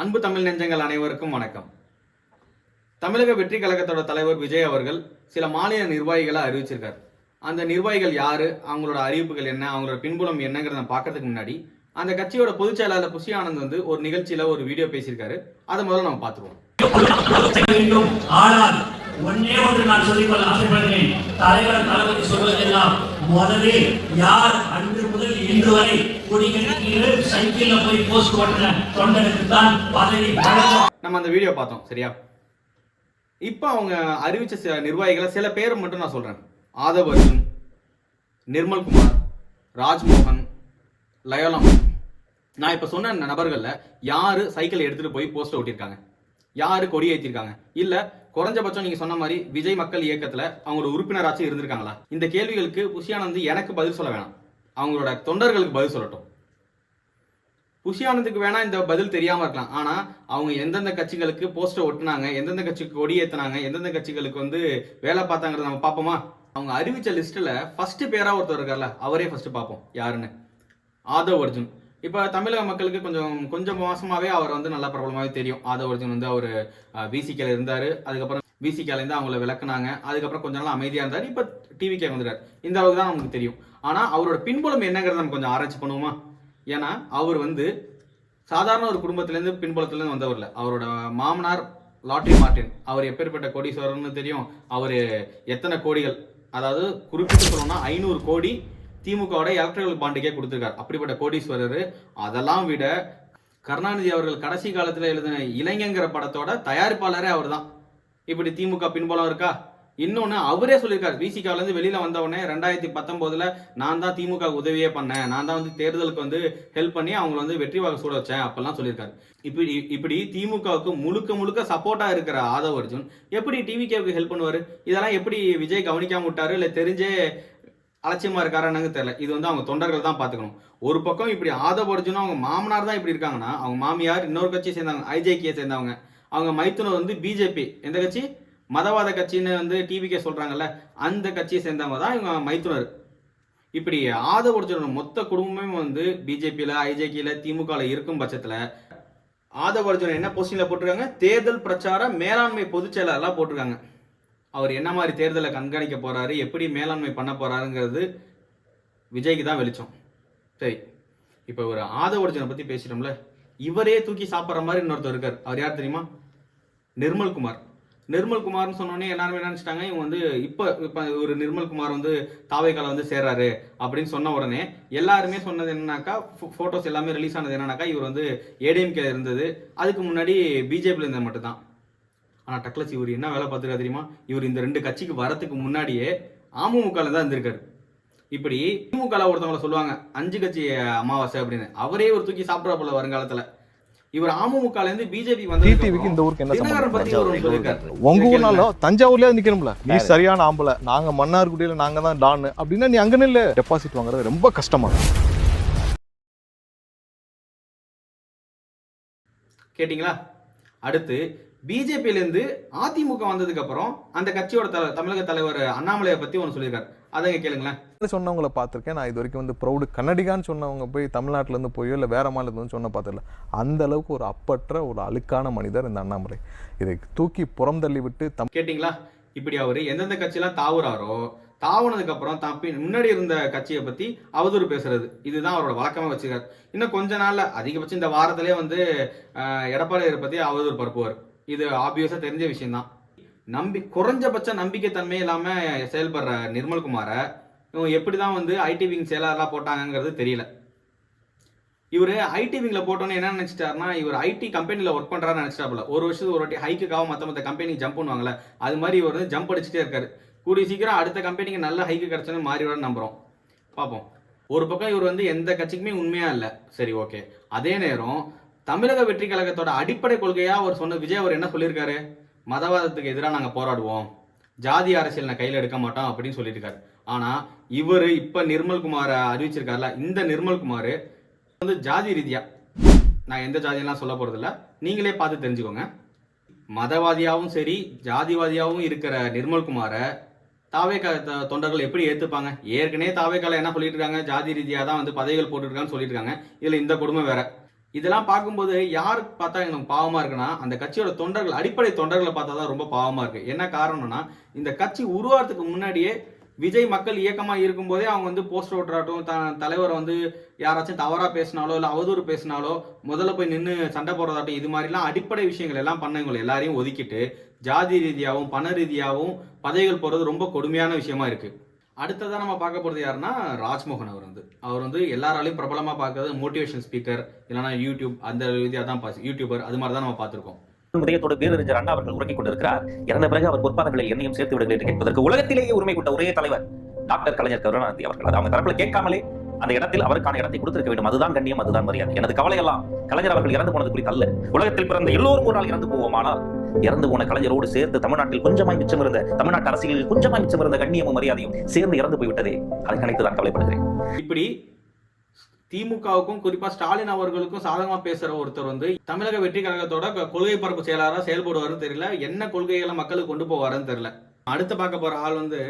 அன்பு தமிழ் நெஞ்சங்கள் அனைவருக்கும் வணக்கம். தமிழக வெற்றி கழகத்தோட தலைவர் விஜய் அவர்கள் சில மாநில நிர்வாகிகளை அறிவிச்சிருக்கார். அந்த நிர்வாகிகள் யாரு? அவங்களோட அறிவிப்புகள் என்ன? அவங்களோட பின்புலம் என்னங்கிறத பார்க்கறதுக்கு முன்னாடி அந்த கட்சியோட பொதுச் செயலாளர் புஷி ஆனந்த் வந்து ஒரு நிகழ்ச்சியில ஒரு வீடியோ பேசியிருக்காரு. அதை முதல்ல நம்ம பார்த்துருவோம். ஒன்னே ஒன்று நான் சொல்லிக்கொள்ள ஆசைப்படுகிறேன். தலைவர் தளபதி சொல்வதெல்லாம் முதலில் யார் இன்று வரை குடிக்கிறீர்கள் சைக்கிள்ல போய் போஸ்ட் ஓட்டுற தொண்டனுக்கு தான் பதவி நம்ம அந்த வீடியோ பார்த்தோம் சரியா? இப்போ அவங்க அறிவிச்ச சில நிர்வாகிகளை சில பேர் மட்டும் நான் சொல்கிறேன் ஆதவ் அர்ஜுன் நிர்மல்குமார் ராஜ்மோகன் லயோலம் நான் இப்போ சொன்ன நபர்களில் யார் சைக்கிள் எடுத்துகிட்டு போய் போஸ்டர் ஓட்டியிருக்காங்க யார் கொடி ஏற்றிருக்காங்க இல்லை குறைஞ்சபட்சம் நீங்கள் சொன்ன மாதிரி விஜய் மக்கள் இயக்கத்தில் அவங்களோட உறுப்பினராச்சும் இருந்திருக்காங்களா? இந்த கேள்விகளுக்கு புஷியானந்த் எனக்கு பதில் சொல்ல வேணாம். அவங்களோட தொண்டர்களுக்கு பதில் சொல்லட்டும். புஷியானந்துக்கு வேணா இந்த பதில் தெரியாம இருக்கலாம். ஆனா அவங்க எந்தெந்த கட்சிகளுக்கு போஸ்டர் ஒட்டினாங்க எந்தெந்த கட்சிக்கு கொடி ஏத்தினாங்க எந்தெந்த கட்சிகளுக்கு வந்து வேலை பார்த்தாங்கிறத நம்ம பார்ப்போமா? அவங்க அறிவிச்ச லிஸ்ட்ல ஃபர்ஸ்ட் பேரா ஒருத்தர் இருக்கார்ல அவரே ஃபர்ஸ்ட் பார்ப்போம். யாருன்னு? ஆதவ் அர்ஜுன். இப்போ தமிழக மக்களுக்கு கொஞ்சம் கொஞ்சம் மாசமாவே அவர் வந்து நல்லா பிரபலமாவே தெரியும். ஆதவ் அர்ஜுன் வந்து அவர் பிசிகேல இருந்தாரு. அதுக்கப்புறம் பிசிகேல இருந்து அவங்கள விளக்குனாங்க. அதுக்கப்புறம் கொஞ்ச நாள் அமைதியா இருந்தாரு. இப்போ டிவிக்கே வந்துட்டார். இந்த அளவுக்கு தான் நமக்கு தெரியும். ஆனா அவரோட பின்புலம் என்னங்கிறத நம்ம கொஞ்சம் ஆராய்ச்சி பண்ணுவோமா? ஏன்னா அவர் வந்து சாதாரண ஒரு குடும்பத்திலேருந்து பின்புலத்திலேருந்து வந்தவர் அவரோட மாமனார் லாட்ரி மார்ட்டின் அவர் எப்பேற்பட்ட கோடீஸ்வரர்னு தெரியும். அவர் எத்தனை கோடிகள்? அதாவது குறிப்பிட்டு சொல்லணும்னா ஐநூறு கோடி திமுகவோட எலக்ட்ரிக்கல் பாண்டுக்கே கொடுத்துருக்காரு. அப்படிப்பட்ட கோடீஸ்வரர். அதெல்லாம் விட கருணாநிதி அவர்கள் கடைசி காலத்தில் எழுதின இளைஞங்கிற படத்தோட தயாரிப்பாளரே அவர் தான் இப்படி திமுக பின்புலம் இருக்கா? இன்னொன்று அவரே சொல்லியிருக்காரு. விசிகாவிலேருந்து வெளியில் வெளியில ரெண்டாயிரத்தி பத்தொம்போதில் நான் தான் திமுக உதவியே பண்ணேன். நான் தான் வந்து தேர்தலுக்கு வந்து ஹெல்ப் பண்ணி அவங்கள வந்து வெற்றி வாக்கு சூட வச்சேன் அப்பெல்லாம் சொல்லியிருக்காரு. இப்படி இப்படி திமுகவுக்கு முழுக்க முழுக்க சப்போர்ட்டாக இருக்கிற ஆதவ் அர்ஜுன் எப்படி டிவிகேவுக்கு ஹெல்ப் பண்ணுவார்? இதெல்லாம் எப்படி விஜய் கவனிக்காம விட்டாரு? இல்லை தெரிஞ்சே அலட்சியமாக இருக்காருன்னு தெரியல. இது வந்து அவங்க தொண்டர்கள் தான் பார்த்துக்கணும். ஒரு பக்கம் இப்படி ஆதவ் அர்ஜுனும் அவங்க மாமனார் தான் இப்படி இருக்காங்கன்னா அவங்க மாமியார் இன்னொரு கட்சியை சேர்ந்தாங்க ஐஜேகே சேர்ந்தவங்க அவங்க மைத்துனர் வந்து பிஜேபி எந்த கட்சி? மதவாத கட்சின்னு வந்து டிவிக்கே சொல்கிறாங்கல்ல அந்த கட்சியை சேர்ந்தவங்க தான் இவங்க மைத்துனர். இப்படி ஆதவ அர்ஜுனோட மொத்த குடும்பமே வந்து பிஜேபியில் ஐஜேகியில் திமுகவில் இருக்கும் பட்சத்தில் ஆதவ அர்ஜுன் என்ன பொசிஷனில் போட்டிருக்காங்க? தேர்தல் பிரச்சார மேலாண்மை பொதுச்செயலாளர்லாம் போட்டிருக்காங்க. அவர் என்ன மாதிரி தேர்தலை கண்காணிக்க போகிறாரு எப்படி மேலாண்மை பண்ண போகிறாருங்கிறது விஜய்க்கு தான் வெளிச்சம். சரி இப்போ ஒரு ஆதவ அர்ஜுனை பேசிட்டோம்ல. இவரே தூக்கி சாப்பிட்ற மாதிரி இன்னொருத்தர் இருக்கார். அவர் யார் தெரியுமா? நிர்மல் குமார். நிர்மல் குமார்னு சொன்னோடனே எல்லாருமே நினச்சிட்டாங்க நினைச்சிட்டாங்க இவங்க வந்து இப்போ இப்போ ஒரு நிர்மல் குமார் வந்து தாவைக்கால வந்து சேர்றாரு அப்படின்னு சொன்ன உடனே எல்லாருமே சொன்னது என்னன்னாக்கா ஃபோட்டோஸ் எல்லாமே ரிலீஸ் ஆனது என்னன்னாக்கா இவர் வந்து ஏடிஎம்கே இருந்தது. அதுக்கு முன்னாடி பிஜேபியில் இருந்தது மட்டும்தான். ஆனால் டக்ளஸ் இவர் என்ன வேலை பார்த்துருக்கா தெரியுமா? இவர் இந்த ரெண்டு கட்சிக்கு வரத்துக்கு முன்னாடியே அமமுகவில் தான் இருந்திருக்காரு. இப்படி திமுகவில் ஒருத்தவங்களை சொல்லுவாங்க அஞ்சு கட்சி அமாவாசை அப்படின்னு. அவரே ஒரு தூக்கி சாப்பிட்றா போல வருங்காலத்தில். இவர் அமமுகல இருந்து பிஜேபி வந்து டிடிவிக்கு இந்த ஊருக்கு என்ன பத்தி சம்பந்தம் சொல்லியிருக்காரு உங்க ஊர்னாலும் தஞ்சாவூர்லயே நிக்கணும்ல? நீ சரியான ஆம்பளை. நாங்க மன்னார்குடியில நாங்க தான் டான் அப்படின்னா நீ அங்க நில்லு. டெபாசிட் வாங்குறது ரொம்ப கஷ்டமா கேட்டிங்களா? அடுத்து பிஜேபியில இருந்து அதிமுக வந்ததுக்கு அப்புறம் அந்த கட்சியோட தல- தமிழக தலைவர் அண்ணாமலையை பத்தி ஒன்று சொல்லியிருக்காரு. அதை கேளுங்களேன். சொன்னவங்கள பார்த்திருக்கேன். நான் இது வரைக்கும் வந்து ப்ரௌடு கன்னடிகான்னு சொன்னவங்க போய் தமிழ்நாட்டுல இருந்து போயோ இல்ல வேற மாநிலத்துல இருந்து சொன்ன பார்த்ததில்ல அந்த அளவுக்கு ஒரு அப்பற்ற ஒரு அழுக்கான மனிதர் இந்த அண்ணாமலை. இதை தூக்கி புறம் தள்ளி விட்டு தம் கேட்டிங்களா? இப்படி அவரு எந்தெந்த கட்சியெல்லாம் தாவுறாரோ தாவுனதுக்கு அப்புறம் தான் முன்னாடி இருந்த கட்சியை பத்தி அவதூறு பேசுறது. இதுதான் அவரோட வழக்கமா வச்சிருக்காரு இன்னும் கொஞ்ச நாள்ல அதிகபட்சம் இந்த வாரத்திலே வந்து அஹ், எடப்பாடியாரை பத்தி அவதூறு பரப்புவார். இது ஆப்வியஸா தெரிஞ்ச விஷயம்தான். நம்பி குறைஞ்சபட்ச நம்பிக்கை தன்மை இல்லாம செயல்படுற நிர்மல்குமாரை எப்படி எப்படிதான் வந்து ஐடி விங் செயலாளராக போட்டாங்கங்கிறது தெரியல. இவர் ஐடி விங்கில் போட்டோன்னே என்ன நினச்சிட்டாருனா இவர் ஐடி கம்பெனியில் ஒர்க் பண்ணுறாரு நினைச்சிட்டாப்புல ஒரு வருஷத்துக்கு ஒரு வாட்டி ஹைக்குக்காக மற்ற மற்ற கம்பெனிக்கு ஜம்ப் பண்ணுவாங்கல்ல அது மாதிரி இவர் வந்து ஜம்ப் அடிச்சுட்டே இருக்காரு. கூடிய சீக்கிரம் அடுத்த கம்பெனிக்கு நல்ல ஹைக்கு கிடைச்சோன்னு மாறிவிட நம்புகிறோம் பார்ப்போம் ஒரு பக்கம் இவர் வந்து எந்த கட்சிக்குமே உண்மையாக இல்லை. சரி ஓகே அதே நேரம் தமிழக வெற்றி கழகத்தோட அடிப்படை கொள்கையாக அவர் சொன்ன விஜய் அவர் என்ன சொல்லியிருக்காரு? மதவாதத்துக்கு எதிராக நாங்கள் போராடுவோம். ஜாதி அரசியல் நான் கையில் எடுக்க மாட்டோம் அப்படின்னு சொல்லியிருக்காரு. ஆனால் இவர் இப்போ நிர்மல்குமாரை அறிவிச்சிருக்காருல இந்த நிர்மல்குமார் வந்து ஜாதி ரீதியாக நான் எந்த ஜாதியெல்லாம் சொல்ல போகிறதில்ல நீங்களே பார்த்து தெரிஞ்சுக்கோங்க. மதவாதியாகவும் சரி ஜாதிவாதியாகவும் இருக்கிற நிர்மல்குமாரை தாவேக்கா தொண்டர்கள் எப்படி ஏற்றுப்பாங்க ஏற்கனவே தாவேக்கால என்ன சொல்லிட்டு இருக்காங்க? ஜாதி ரீதியாக தான் வந்து பதவிகள் போட்டுருக்கான்னு சொல்லியிருக்காங்க இதில் இந்த கொடுமை வேற. இதெல்லாம் பார்க்கும்போது யார் பார்த்தா எனக்கு பாவமாக இருக்குன்னா அந்த கட்சியோட தொண்டர்கள் அடிப்படை தொண்டர்களை பார்த்தா தான் ரொம்ப பாவமாக இருக்குது என்ன காரணம்னா இந்த கட்சி உருவாகிறதுக்கு முன்னாடியே விஜய் மக்கள் இயக்கமாக இருக்கும்போதே அவங்க வந்து போஸ்டர் ஓட்டுறாட்டும் த தலைவரை வந்து யாராச்சும் தவறாக பேசினாலோ இல்லை அவதூறு பேசினாலோ முதல்ல போய் நின்று சண்டை போடுறதாட்டும் இது மாதிரிலாம் அடிப்படை விஷயங்கள் எல்லாம் பண்ணவங்களை எல்லாரையும் ஒதுக்கிட்டு ஜாதி ரீதியாகவும் பண ரீதியாகவும் பதவிகள் போடுறது ரொம்ப கொடுமையான விஷயமா இருக்குது அடுத்ததாக நம்ம பார்க்க போகிறது யாருன்னா ராஜ்மோகன் அவர் வந்து. அவர் வந்து எல்லாராலையும் பிரபலமாக பார்க்கறது மோட்டிவேஷன் ஸ்பீக்கர் இல்லைனா யூடியூப் அந்த ரீதியாக தான் பாஸ் யூடியூபர் அது மாதிரி தான் நம்ம பார்த்துருக்கோம். உதயத்தோடு பேரறிஞர் அண்ணா அவர்கள் உறங்கிக் கொண்டிருக்கிறார். இறந்த பிறகு அவர் பொற்பாதங்களை என்னையும் சேர்த்து விடுகிறேன் என்று கேட்பதற்கு உலகத்திலேயே உரிமை கொண்ட ஒரே தலைவர் டாக்டர் கலைஞர் கருணாநிதி அவர்கள். அது அவங்க தரப்பில் கேட்காமலே அந்த இடத்தில் அவருக்கான இடத்தை கொடுத்திருக்க வேண்டும். அதுதான் கண்ணியம் அதுதான் மரியாதை. எனது கவலை எல்லாம் கலைஞர் அவர்கள் இறந்து போனது குறித்து அல்ல. உலகத்தில் பிறந்த எல்லோரும் ஒரு நாள் இறந்து போவோமானால் இறந்து போன கலைஞரோடு சேர்த்து தமிழ்நாட்டில் கொஞ்சமாய் மிச்சம் இருந்த தமிழ்நாட்டு அரசியலில் கொஞ்சமாய் மிச்சம் இருந்த கண்ணியமும் மரியாதையும் சேர்ந்து இறந்து போய்விட்டதே. அதை நினைத்து தான் கவலைப்படுகிறேன். இப்படி திமுகவுக்கும் குறிப்பா ஸ்டாலின் அவர்களுக்கும் சாதகமா பேசுற ஒருத்தர் வந்து தமிழக வெற்றி கழகத்தோட கொள்கை பரப்பு செயலாளராக செயல்படுவாருன்னு தெரியல. என்ன கொள்கைகளை மக்களுக்கு கொண்டு போவாருன்னு தெரியல. அடுத்து பார்க்க போற ஆள் வந்து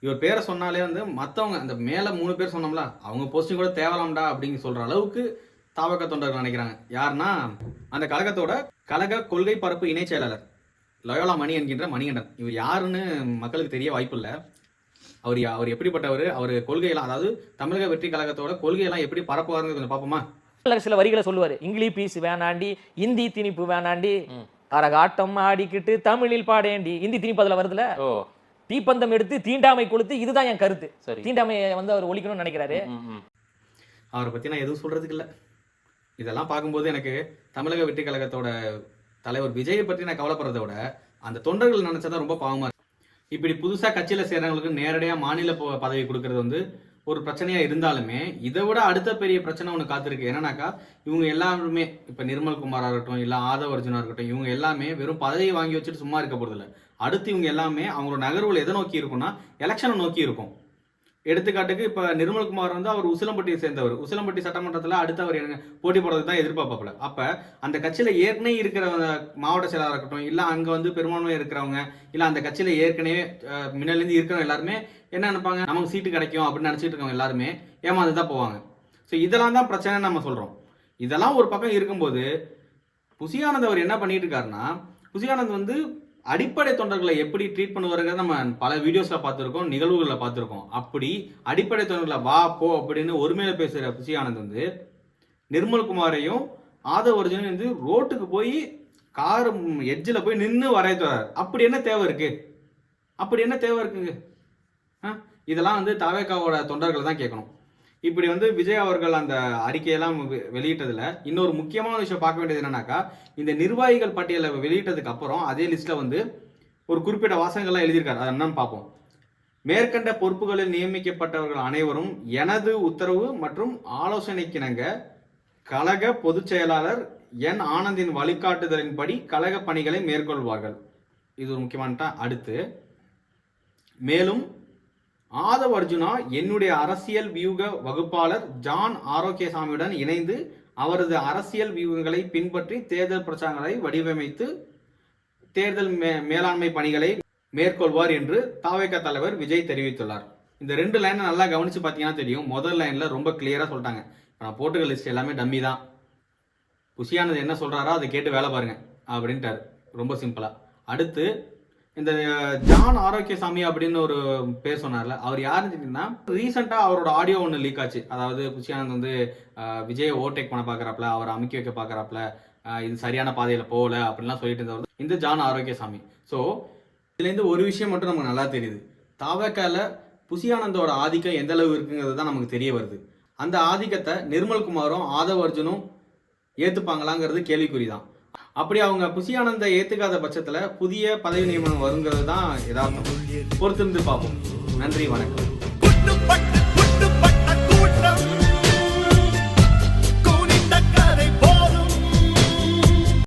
இவர் பேரை சொன்னாலே வந்து மத்தவங்க அந்த மேல மூணு பேர் சொன்னோம்ல அவங்க போஸ்டிங் கூட தேவலாம்டா அப்படின்னு சொல்ற அளவுக்கு தாவக தொண்டர்கள் நினைக்கிறாங்க. யாருன்னா அந்த கழகத்தோட கழக கொள்கை பரப்பு இணை செயலாளர் லயோலா மணி என்கின்ற மணிகண்டன். இவர் யாருன்னு மக்களுக்கு தெரிய வாய்ப்பு இல்லை. அவர் யா- அவர் எப்படிப்பட்டவர் அவர் கொள்கையெல்லாம் அதாவது தமிழக வெற்றி கழகத்தோட கொள்கையெல்லாம் எப்படி பரப்புவாருன்னு கொஞ்சம் பார்ப்போமா? இல்ல சில வரிகளை சொல்லுவாரு. இங்கிலீஷ் பீஸ் வேணாண்டி இந்தி திணிப்பு வேணாண்டி. அரகாட்டம் ஆடிக்கிட்டு தமிழில் பாடேண்டி. இந்தி திணிப்பு அதுல வருதுல? ஓ. தீப்பந்தம் எடுத்து தீண்டாமை கொளுத்து இதுதான் என் கருத்து. சரி. தீண்டாமையை வந்து அவர் ஒழிக்கணும்னு நினைக்கிறாரு. அவரை பற்றி நான் எதுவும் சொல்கிறதுக்கு இல்லை. இதெல்லாம் பார்க்கும்போது எனக்கு தமிழக வெற்றி கழகத்தோட தலைவர் விஜயை பற்றி நான் கவலைப்படுறதை விட அந்த தொண்டர்கள் நினச்சா ரொம்ப பாவமாக இருக்கு. இப்படி புதுசாக கட்சியில் சேர்றவங்களுக்கு நேரடியாக மாநில பதவி கொடுக்கறது வந்து ஒரு பிரச்சனையாக இருந்தாலுமே இதை விட அடுத்த பெரிய பிரச்சனை ஒன்று காத்திருக்கு. என்னன்னாக்கா இவங்க எல்லாருமே இப்போ நிர்மல் குமாரா இருக்கட்டும் இல்லை ஆதவ அர்ஜுனா இருக்கட்டும் இவங்க எல்லாமே வெறும் பதவியை வாங்கி வச்சுட்டு சும்மா இருக்க போகிறதில்ல அடுத்து இவங்க எல்லாமே அவங்களோட நகர்வுகள் எதை நோக்கி இருக்கும்னா எலெக்ஷனை நோக்கி இருக்கும். எடுத்துக்காட்டுக்கு இப்போ நிர்மல்குமார் வந்து அவர் உசிலம்பட்டியை சேர்ந்தவர். உசிலம்பட்டி சட்டமன்றத்தில் அடுத்து அவர் போட்டி போடுறதுக்கு தான் எதிர்பார்ப்பாப்புல. அப்போ அந்த கட்சியில் ஏற்கனவே இருக்கிற மாவட்ட செயலாளர் இருக்கட்டும் இல்லை அங்கே வந்து பெரும்பான்மை இருக்கிறவங்க இல்லை அந்த கட்சியில் ஏற்கனவே அஹ், இருக்கிறவங்க எல்லாருமே என்ன நினைப்பாங்க? நமக்கு சீட்டு கிடைக்கும் அப்படின்னு நினச்சிட்டு இருக்கவங்க எல்லாருமே ஏமாந்து தான் போவாங்க. ஸோ இதெல்லாம் தான் பிரச்சனைன்னு நம்ம சொல்கிறோம் இதெல்லாம் ஒரு பக்கம் இருக்கும்போது புசியானந்த் அவர் என்ன பண்ணிட்டு இருக்காருன்னா புசியானந்த் வந்து அடிப்படை தொண்டர்களை எப்படி ட்ரீட் பண்ணுவாருங்கிறத நம்ம பல வீடியோஸில் பார்த்துருக்கோம் நிகழ்வுகளில் பார்த்துருக்கோம். அப்படி அடிப்படை தொண்டர்களை வா போ அப்படின்னு ஒருமையில பேசுற புசியானந்த் வந்து நிர்மல்குமாரையும் ஆதவ் அர்ஜுனும் வந்து ரோட்டுக்கு போய் கார் எட்ஜில் போய் நின்று வரையத்து வர்றாரு அப்படி என்ன தேவை இருக்குது அப்படி என்ன தேவை இருக்குங்க? ஆ? இதெல்லாம் வந்து தவேகாவோட தொண்டர்கள் தான் கேட்கணும். இப்படி வந்து விஜய் அவர்கள் அந்த அறிக்கையெல்லாம் வெ- வெளியிட்டதுல இன்னொரு முக்கியமான விஷயம் பார்க்க வேண்டியது என்னன்னாக்கா இந்த நிர்வாகிகள் பட்டியலை வெளியிட்டதுக்கு அப்புறம் அதே லிஸ்ட்ல வந்து ஒரு குறிப்பிட்ட வாசகங்கள்லாம் எழுதியிருக்காரு. அது என்னன்னு பார்ப்போம். மேற்கண்ட பொறுப்புகளில் நியமிக்கப்பட்டவர்கள் அனைவரும் எனது உத்தரவு மற்றும் ஆலோசனைக்கிணங்க கழக பொதுச் செயலாளர் என் ஆனந்தின் வழிகாட்டுதலின்படி கழக பணிகளை மேற்கொள்வார்கள். இது ஒரு முக்கியமான அடுத்து மேலும் ஆதவ் அர்ஜுனா என்னுடைய அரசியல் வியூக வகுப்பாளர் ஜான் ஆரோக்கியசாமியுடன் இணைந்து அவரது அரசியல் வியூகங்களை பின்பற்றி தேர்தல் பிரச்சாரங்களை வடிவமைத்து தேர்தல் மே- மேலாண்மை பணிகளை மேற்கொள்வார் என்று தாவேக தலைவர் விஜய் தெரிவித்துள்ளார். இந்த ரெண்டு லைனை நல்லா கவனிச்சு பார்த்தீங்கன்னா தெரியும். முதல் லைனில் ரொம்ப கிளியராக சொல்லிட்டாங்க. நான் போட்டுக்க லிஸ்ட் எல்லாமே டம்மி தான். புஷியானது என்ன சொல்கிறாரோ அதை கேட்டு வேலை பாருங்க அப்படின்ட்டாரு. ரொம்ப சிம்பிளாக அடுத்து இந்த ஜான் ஆரோக்கியசாமி அப்படின்னு ஒரு பேர் சொன்னார்ல அவர் யாருன்னு கேட்டீங்கன்னா ரீசெண்டாக அவரோட ஆடியோ ஒன்று லீக் ஆச்சு. அதாவது குஷியானந்த் வந்து விஜய் விஜயை ஓவர்டேக் பண்ண பார்க்குறாப்புல அவரை அமுக்கி வைக்க பார்க்குறாப்புல இது சரியான பாதையில் போகல அப்படின்லாம் சொல்லிட்டு இருந்தவர் இந்த ஜான் ஆரோக்கியசாமி. ஸோ இதுலேருந்து ஒரு விஷயம் மட்டும் நமக்கு நல்லா தெரியுது. தாவக்கால புசியானந்தோட ஆதிக்கம் எந்த அளவு இருக்குங்கிறது தான் நமக்கு தெரிய வருது. அந்த ஆதிக்கத்தை நிர்மல்குமாரும் ஆதவ் அர்ஜுனும் ஏற்றுப்பாங்களாங்கிறது கேள்விக்குறி தான் அப்படி அவங்க புசியானந்த ஏத்துக்காத பட்சத்துல புதிய பதவி நியமனம் வருங்கிறது தான் யதார்த்தம். பொறுத்திருந்து பார்ப்போம். நன்றி வணக்கம்.